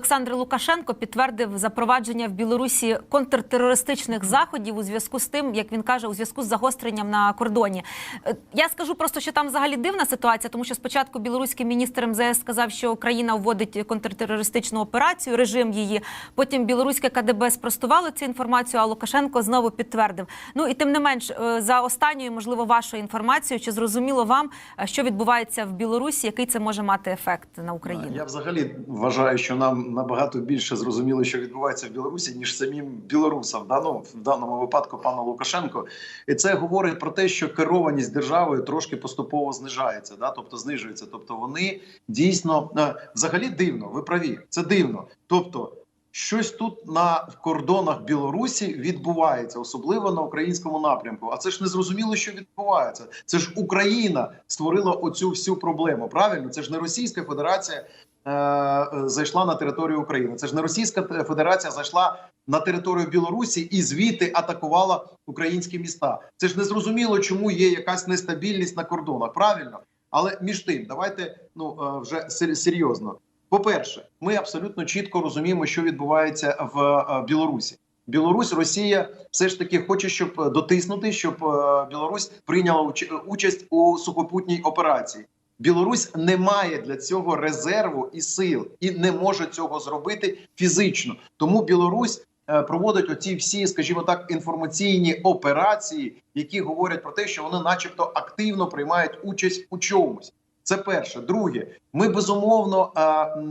Олександр Лукашенко підтвердив запровадження в Білорусі контртерористичних заходів у зв'язку з тим, як він каже, у зв'язку з загостренням на кордоні. Е, Я скажу просто, що там взагалі дивна ситуація, тому що спочатку білоруський міністр МЗС сказав, що Україна вводить контртерористичну операцію, режим її. Потім білоруське КДБ спростувало цю інформацію, а Лукашенко знову підтвердив. Ну і тим не менш, е, за останньою, можливо, вашою інформацією, чи зрозуміло вам, е, що відбувається в Білорусі, який це може мати ефект на Україну? Я взагалі вважаю, що нам набагато більше зрозуміло, що відбувається в Білорусі, ніж самим білорусам, да? ну, в даному випадку пану Лукашенко. І це говорить про те, що керованість державою трошки поступово знижається, да? тобто знижується. Тобто вони дійсно е, взагалі дивно. Ви праві, це дивно. Тобто. Щось тут на кордонах Білорусі відбувається, особливо на українському напрямку. А це ж не зрозуміло, що відбувається. Це ж Україна створила оцю всю проблему. Правильно, це ж не Російська Федерація е, зайшла на територію України. Це ж не Російська Федерація зайшла на територію Білорусі і звідти атакувала українські міста. Це ж не зрозуміло, чому є якась нестабільність на кордонах. Правильно, але між тим, давайте ну е, вже сер- серйозно. По-перше, ми абсолютно чітко розуміємо, що відбувається в е, Білорусі. Білорусь, Росія все ж таки хоче, щоб е, дотиснути, щоб е, Білорусь прийняла участь у сухопутній операції. Білорусь не має для цього резерву і сил, і не може цього зробити фізично. Тому Білорусь проводить оці всі, скажімо так, інформаційні операції, які говорять про те, що вони, начебто, активно приймають участь у чомусь. Це перше. Друге, ми безумовно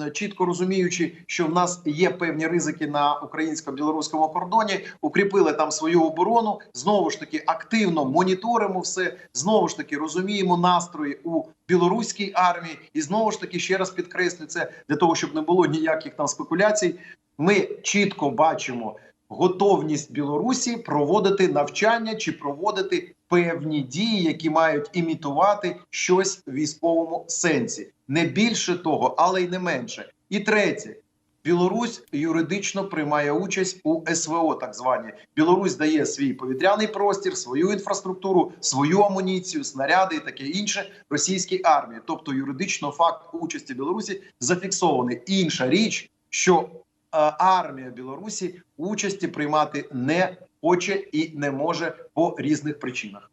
е, чітко розуміючи, що в нас є певні ризики на українсько-білоруському кордоні, укріпили там свою оборону. Знову ж таки, активно моніторимо все. Знову ж таки, розуміємо настрої у білоруській армії, і знову ж таки ще раз підкреслю це для того, щоб не було ніяких там спекуляцій. Ми чітко бачимо готовність Білорусі проводити навчання чи проводити певні дії, які мають імітувати щось в військовому сенсі, не більше того, але й не менше. І третє. Білорусь юридично приймає участь у СВО, так звані. Білорусь дає свій повітряний простір, свою інфраструктуру, свою амуніцію, снаряди і таке інше російській армії. Тобто, юридично факт участі Білорусі зафіксований. Інша річ, що армія Білорусі участі приймати не хоче і не може по різних причинах.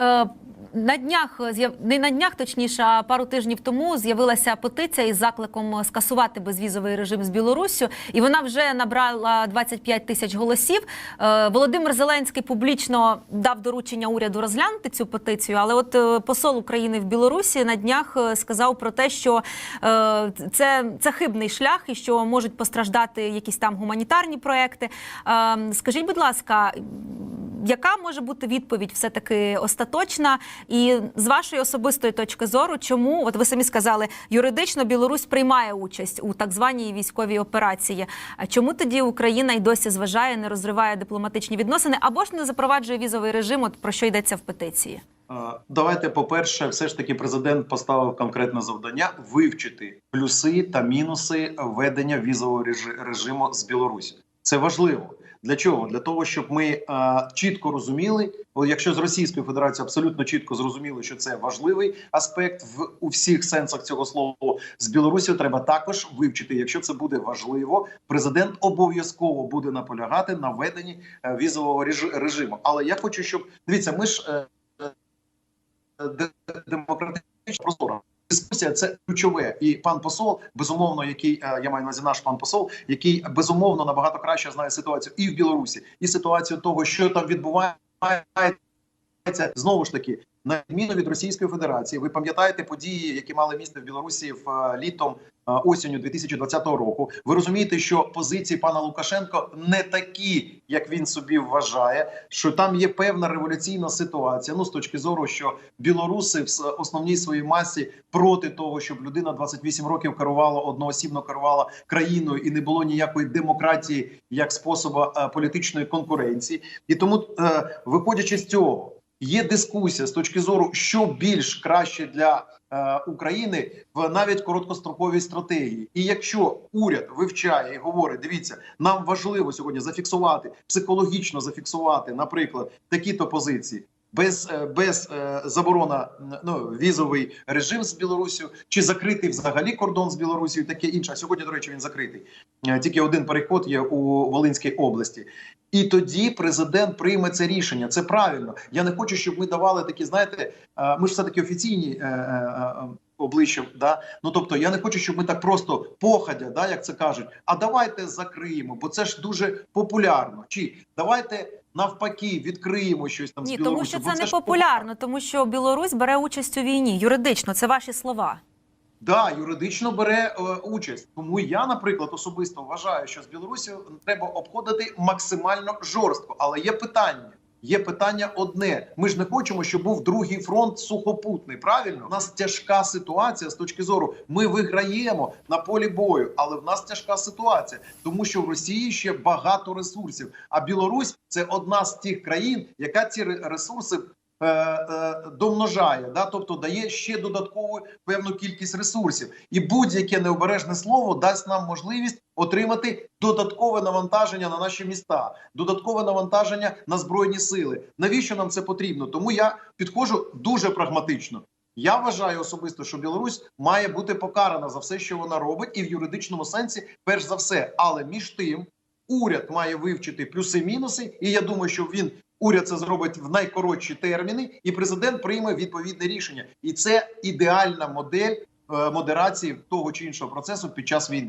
Е, На днях з'яв- не на днях, точніше, а пару тижнів тому з'явилася петиція із закликом скасувати безвізовий режим з Білоруссю, і вона вже набрала 25 тисяч голосів. Е, Володимир Зеленський публічно дав доручення уряду розглянути цю петицію. Але от е, посол України в Білорусі на днях е, сказав про те, що е, це, це хибний шлях і що можуть постраждати якісь там гуманітарні проекти. Е, Скажіть, будь ласка, яка може бути відповідь все таки остаточна? І з вашої особистої точки зору, чому от ви самі сказали, юридично Білорусь приймає участь у так званій військовій операції? А чому тоді Україна й досі зважає, не розриває дипломатичні відносини або ж не запроваджує візовий режим? От про що йдеться в петиції? Давайте, по-перше, все ж таки, президент поставив конкретне завдання вивчити плюси та мінуси введення візового режи- режиму з Білорусі. Це важливо. Для чого? Для того, щоб ми е, чітко розуміли, якщо з Російською Федерацією абсолютно чітко зрозуміли, що це важливий аспект в у всіх сенсах цього слова, з Білорусі треба також вивчити. Якщо це буде важливо, президент обов'язково буде наполягати на введенні е, візового реж- режиму. Але я хочу, щоб дивіться, ми ж. Е, демократична простора. Дискусія це ключове, і пан посол, безумовно, який е, я маю на увазі наш пан посол, який безумовно набагато краще знає ситуацію і в Білорусі, і ситуацію того, що там відбувається знову ж таки. На відміну від Російської Федерації, ви пам'ятаєте події, які мали місце в Білорусі в е, літом осінню 2020 року. Ви розумієте, що позиції пана Лукашенко не такі, як він собі вважає, що там є певна революційна ситуація. Ну з точки зору, що білоруси в основній своїй масі проти того, щоб людина 28 років керувала одноосібно керувала країною і не було ніякої демократії як способу е, політичної конкуренції. І тому, е, виходячи з цього. Є дискусія з точки зору, що більш краще для е, України в навіть короткостроковій стратегії. І якщо уряд вивчає і говорить, дивіться, нам важливо сьогодні зафіксувати психологічно зафіксувати, наприклад, такі-то позиції. Без, е, без е, заборона ну, візовий режим з Білорусію, чи закритий взагалі кордон з Білорусією, таке інше. А сьогодні, до речі, він закритий. Е, Тільки один переход є у Волинській області. І тоді президент прийме це рішення. Це правильно. Я не хочу, щоб ми давали такі, знаєте, ми ж все таки офіційні е, е, е, обличчя. Да? Ну тобто, я не хочу, щоб ми так просто походя, да, як це кажуть. А давайте закриємо, бо це ж дуже популярно. Чи давайте навпаки відкриємо щось там з Ні, тому що це не популярно, тому що Білорусь бере участь у війні. Юридично, це ваші слова. Да, юридично бере е, участь. Тому я, наприклад, особисто вважаю, що з Білорусі треба обходити максимально жорстко. Але є питання. Є питання одне: ми ж не хочемо, щоб був другий фронт сухопутний. Правильно, у нас тяжка ситуація з точки зору. Ми виграємо на полі бою, але в нас тяжка ситуація, тому що в Росії ще багато ресурсів. А Білорусь це одна з тих країн, яка ці ресурси домножає, да, тобто дає ще додаткову певну кількість ресурсів, і будь-яке необережне слово дасть нам можливість отримати додаткове навантаження на наші міста, додаткове навантаження на збройні сили. Навіщо нам це потрібно? Тому я підходжу дуже прагматично. Я вважаю особисто, що Білорусь має бути покарана за все, що вона робить, і в юридичному сенсі, перш за все. Але між тим, уряд має вивчити плюси-мінуси, і я думаю, що він уряд це зробить в найкоротші терміни, і президент прийме відповідне рішення. І це ідеальна модель е, модерації того чи іншого процесу під час війни.